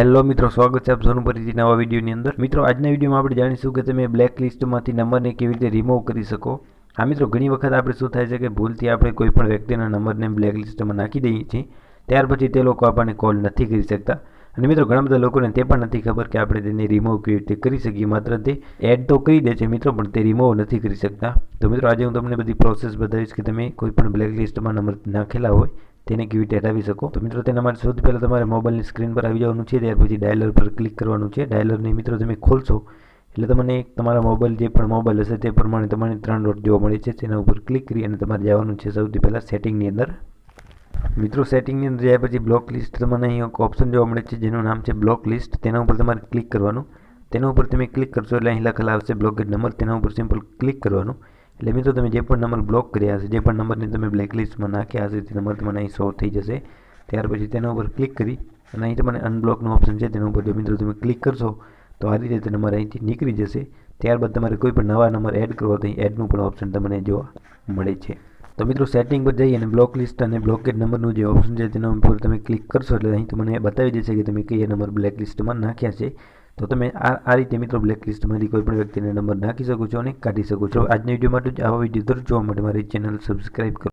Hello મિત્રો, સ્વાગત છે આપ સૌનું ફરીથી નવા વિડીયોની અંદર. મિત્રો, આજના વિડીયોમાં આપણે જાણીશું કે તમે બ્લેક લિસ્ટમાંથી નંબરને કેવી રીતે રિમૂવ કરી શકો. હા મિત્રો, ઘણી વખત આપણે શું થાય છે કે ભૂલથી આપણે કોઈ પણ વ્યક્તિના નંબરને બ્લેક લિસ્ટમાં નાખી દઈએ છીએ, ત્યાર પછી તે લોકો આપણને કોલ નથી કરી શકતા. અને મિત્રો, ઘણા બધા લોકોને તે પણ નથી ખબર કે આપણે તેને રિમૂવ કેવી રીતે કરી શકીએ. માત્ર તે એડ તો કરી દે છે મિત્રો, પણ તે રિમૂવ નથી કરી શકતા. તો મિત્રો, આજે હું તમને બધી પ્રોસેસ બતાવીશ કે તમે કોઈ પણ બ્લેક લિસ્ટમાં નંબર નાખેલા હોય તેને કેવી રીતે હટાવી શકો? તો મિત્રો, તેના માટે સૌથી પહેલાં તમારે મોબાઈલની સ્ક્રીન પર આવી જવાનું છે. ત્યાર પછી ડાયલર પર ક્લિક કરવાનું છે. ડાયલરને મિત્રો, તમે ખોલશો એટલે તમને એક તમારા મોબાઈલ જે પણ મોબાઈલ હશે તે પ્રમાણે તમને ત્રણ ડોટ જોવા મળે છે. તેના ઉપર ક્લિક કરી અને તમારે જવાનું છે સૌથી પહેલાં સેટિંગની અંદર. મિત્રો સેટિંગની અંદર જાય પછી બ્લોક લિસ્ટ તમને અહીં એક ઓપ્શન જોવા મળે છે જેનું નામ છે બ્લોક લિસ્ટ તેના ઉપર તમારે ક્લિક કરવાનું. તેના ઉપર તમે ક્લિક કરશો એટલે અહીં લખેલા આવશે બ્લોકેડ નંબર તેના ઉપર સિમ્પલ ક્લિક કરવાનું. એટલે મિત્રો તમે જે પણ નંબર બ્લોક કર્યા હશે, જે પણ નંબરને તમે બ્લેક લિસ્ટમાં નાખ્યા હશે તે નંબર તમને અહીં શો થઈ જશે. ત્યાર પછી તેના ઉપર ક્લિક કરી અને અહીં તમને અનબ્લોકનું ઓપ્શન છે, તેના ઉપર જો મિત્રો તમે ક્લિક કરશો, તો આ રીતે તે નંબર અહીંથી નીકળી જશે. ત્યારબાદ તમારે કોઈ પણ નવા નંબર એડ કરવો તો અહીં એડનું પણ ઓપ્શન તમને જોવા મળે છે. તો મિત્રો સેટિંગ પર જઈ અને બ્લોક લિસ્ટ અને બ્લોકેડ નંબરનું જે ઓપ્શન છે, તેના ઉપર તમે ક્લિક કરશો, એટલે અહીં તમને બતાવી દેશે કે તમે કયા નંબર બ્લેક લિસ્ટમાં નાખ્યા છે. તો તમે આ આ રીતે મિત્રો બ્લેકલિસ્ટમાંથી કોઈ પણ વ્યક્તિને નંબર નાખી શકો છો અને કાઢી શકો છો. આજના વીડિયો માટે આવા વીડિયો દર જોવા માટે મારી ચેનલ સબસ્ક્રાઈબ કરો.